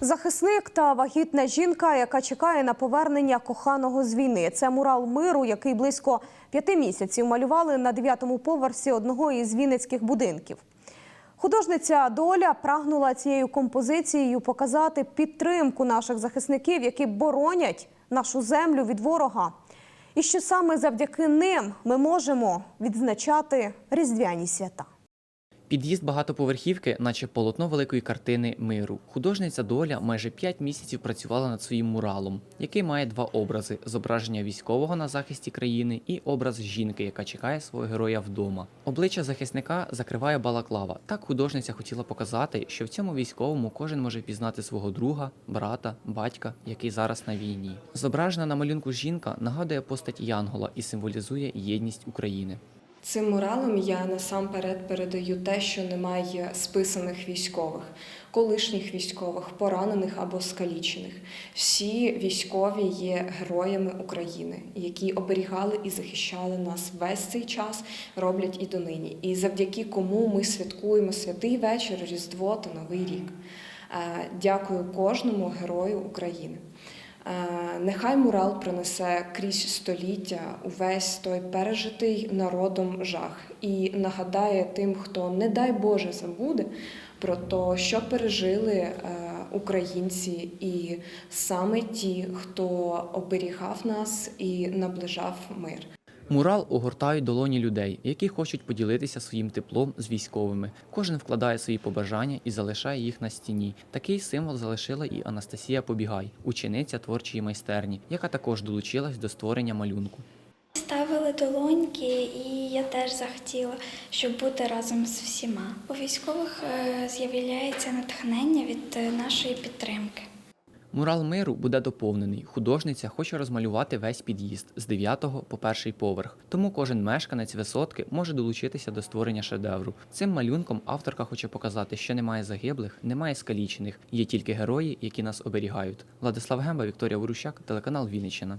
Захисник та вагітна жінка, яка чекає на повернення коханого з війни. Це мурал миру, який близько п'яти місяців малювали на дев'ятому поверсі одного із вінницьких будинків. Художниця Доля прагнула цією композицією показати підтримку наших захисників, які боронять нашу землю від ворога. І що саме завдяки ним ми можемо відзначати різдвяні свята. Під'їзд багатоповерхівки, наче полотно великої картини миру. Художниця Доля майже 5 місяців працювала над своїм муралом, який має два образи: зображення військового на захисті країни і образ жінки, яка чекає свого героя вдома. Обличчя захисника закриває балаклава. Так художниця хотіла показати, що в цьому військовому кожен може пізнати свого друга, брата, батька, який зараз на війні. Зображена на малюнку жінка нагадує постать Янгола і символізує єдність України. Цим муралом я насамперед передаю те, що немає списаних військових, колишніх військових, поранених або скалічених. Всі військові є героями України, які оберігали і захищали нас весь цей час, роблять і донині. І завдяки кому ми святкуємо святий вечір, Різдво та Новий рік. Е, Дякую кожному герою України. Е, Нехай мурал принесе крізь століття увесь той пережитий народом жах і нагадає тим, хто, не дай Боже, забуде про те, що пережили е, українці, і саме ті, хто оберігав нас і наближав мир. Мурал огортають долоні людей, які хочуть поділитися своїм теплом з військовими. Кожен вкладає свої побажання і залишає їх на стіні. Такий символ залишила і Анастасія Побігай, учениця творчої майстерні, яка також долучилась до створення малюнку. Ставили долоньки, і я теж захотіла, щоб бути разом з всіма. У військових е, з'являється натхнення від е, нашої підтримки. Мурал миру буде доповнений. Художниця хоче розмалювати весь під'їзд з 9 по перший поверх. Тому кожен мешканець висотки може долучитися до створення шедевру. Цим малюнком авторка хоче показати, що немає загиблих, немає скалічених, є тільки герої, які нас оберігають. Владислав Гемба, Вікторія Ворущак, телеканал Вінниччина.